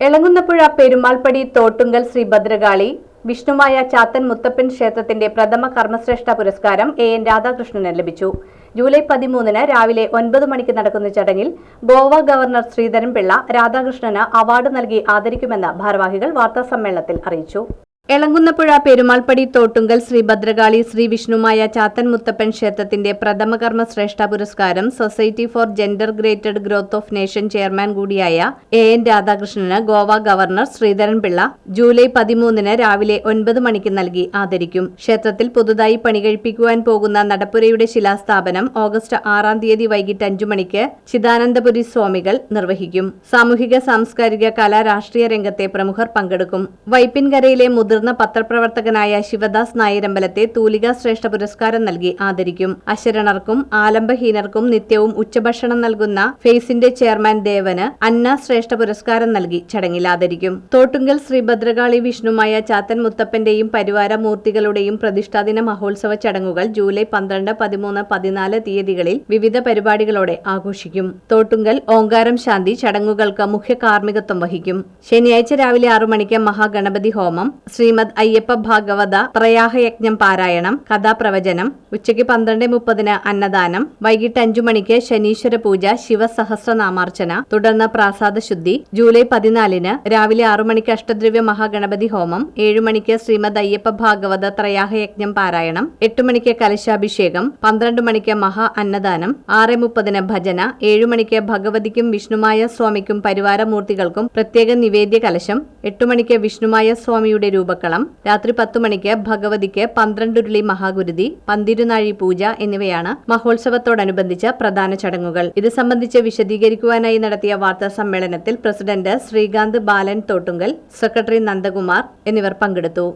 എളങ്ങുന്നപ്പുഴ പെരുമാൾപ്പടി തോട്ടുങ്കൽ ശ്രീ ഭദ്രകാളി വിഷ്ണുമായ ചാത്തൻ മുത്തപ്പൻ ക്ഷേത്രത്തിന്റെ പ്രഥമ കർമ്മശ്രേഷ്ഠ പുരസ്കാരം എ എൻ രാധാകൃഷ്ണന് ലഭിച്ചു. ജൂലൈ പതിമൂന്നിന് രാവിലെ ഒൻപത് മണിക്ക് നടക്കുന്ന ചടങ്ങിൽ ഗോവ ഗവർണർ ശ്രീധരൻപിള്ള രാധാകൃഷ്ണന് അവാർഡ് നൽകി ആദരിക്കുമെന്ന് ഭാരവാഹികൾ വാർത്താസമ്മേളനത്തിൽ അറിയിച്ചു. എളങ്കുന്നപ്പുഴ പെരുമാൾപ്പടി തോട്ടുങ്കൽ ശ്രീ ഭദ്രകാളി ശ്രീ വിഷ്ണുമായ ചാത്തൻ മുത്തപ്പൻ ക്ഷേത്രത്തിന്റെ പ്രഥമകർമ്മ ശ്രേഷ്ഠ പുരസ്കാരം society for gender integrated growth of nation chairman കൂടിയായ A N Radhakrishnan Goa governor Sreedharan Pillai July പതിമൂന്നിന് രാവിലെ ഒൻപത് മണിക്ക് നൽകി ആദരിക്കും. ക്ഷേത്രത്തിൽ പുതുതായി പണികഴിപ്പിക്കുവാൻ പോകുന്ന നടപ്പുരയുടെ ശിലാസ്ഥാപനം ഓഗസ്റ്റ് ആറാം തീയതി വൈകിട്ട് അഞ്ചു മണിക്ക് ചിദാനന്ദപുരി സ്വാമികൾ നിർവഹിക്കും. സാമൂഹിക സാംസ്കാരിക കലാ രാഷ്ട്രീയ രംഗത്തെ പ്രമുഖർ പങ്കെടുക്കും. വൈപ്പിൻകരയിലെ മുതിർന്ന പത്രപ്രവർത്തകനായ ശിവദാസ് നായരമ്പലത്തെ തൂലിക ശ്രേഷ്ഠ പുരസ്കാരം നൽകി ആദരിക്കും. അശരണർക്കും ആലംബഹീനർക്കും നിത്യവും ഉച്ചഭക്ഷണം നൽകുന്ന ഫേസിന്റെ ചെയർമാൻ ദേവന് അന്ന ശ്രേഷ്ഠ പുരസ്കാരം നൽകി ചടങ്ങിൽ ആദരിക്കും. തോട്ടുങ്കൽ ശ്രീ ഭദ്രകാളി വിഷ്ണുമായ ചാത്തൻ മുത്തപ്പന്റെയും പരിവാര മൂർത്തികളുടെയും പ്രതിഷ്ഠാദിന മഹോത്സവ ചടങ്ങുകൾ ജൂലൈ പന്ത്രണ്ട് പതിമൂന്ന് പതിനാല് തീയതികളിൽ വിവിധ പരിപാടികളോടെ ആഘോഷിക്കും. തോട്ടുങ്കൽ ഓങ്കാരം ശാന്തി ചടങ്ങുകൾക്ക് മുഖ്യ കാർമ്മികത്വം വഹിക്കും. ശനിയാഴ്ച രാവിലെ ആറു മണിക്ക് മഹാഗണപതി ഹോമം ശ്രീമദ് അയ്യപ്പ ഭാഗവത ത്രയാഹയജ്ഞം പാരായണം കഥാപ്രവചനം ഉച്ചയ്ക്ക് പന്ത്രണ്ട് മുപ്പതിന് അന്നദാനം വൈകിട്ട് അഞ്ചു മണിക്ക് ശനീശ്വര പൂജ ശിവസഹസ്രനാമാർച്ചന തുടർന്ന് പ്രാസാദ ശുദ്ധി ജൂലൈ പതിനാലിന് രാവിലെ ആറു മണിക്ക് അഷ്ടദ്രവ്യ മഹാഗണപതി ഹോമം ഏഴു മണിക്ക് ശ്രീമദ് അയ്യപ്പ ഭാഗവത ത്രയാഹയജ്ഞം പാരായണം എട്ട് മണിക്ക് കലശാഭിഷേകം പന്ത്രണ്ട് മണിക്ക് മഹാ അന്നദാനം ആറ് മുപ്പതിന് ഭജന ഏഴു മണിക്ക് ഭഗവതിക്കും വിഷ്ണുമായ സ്വാമിക്കും പരിവാരമൂർത്തികൾക്കും പ്രത്യേക നിവേദ്യ കലശം എട്ടു മണിക്ക് വിഷ്ണുമായ സ്വാമിയുടെ രൂപക്കളം രാത്രി പത്തു മണിക്ക് ഭഗവതിക്ക് പന്ത്രണ്ടുരുളി മഹാഗുരുതി പന്തിരുനാഴി പൂജ എന്നിവയാണ് മഹോത്സവത്തോടനുബന്ധിച്ച പ്രധാന ചടങ്ങുകൾ. ഇത് സംബന്ധിച്ച് വിശദീകരിക്കുവാനായി നടത്തിയ വാർത്താ സമ്മേളനത്തിൽ പ്രസിഡന്റ് ശ്രീകാന്ത് ബാലൻ തോട്ടുങ്കൽ സെക്രട്ടറി നന്ദകുമാർ എന്നിവർ പങ്കെടുത്തു.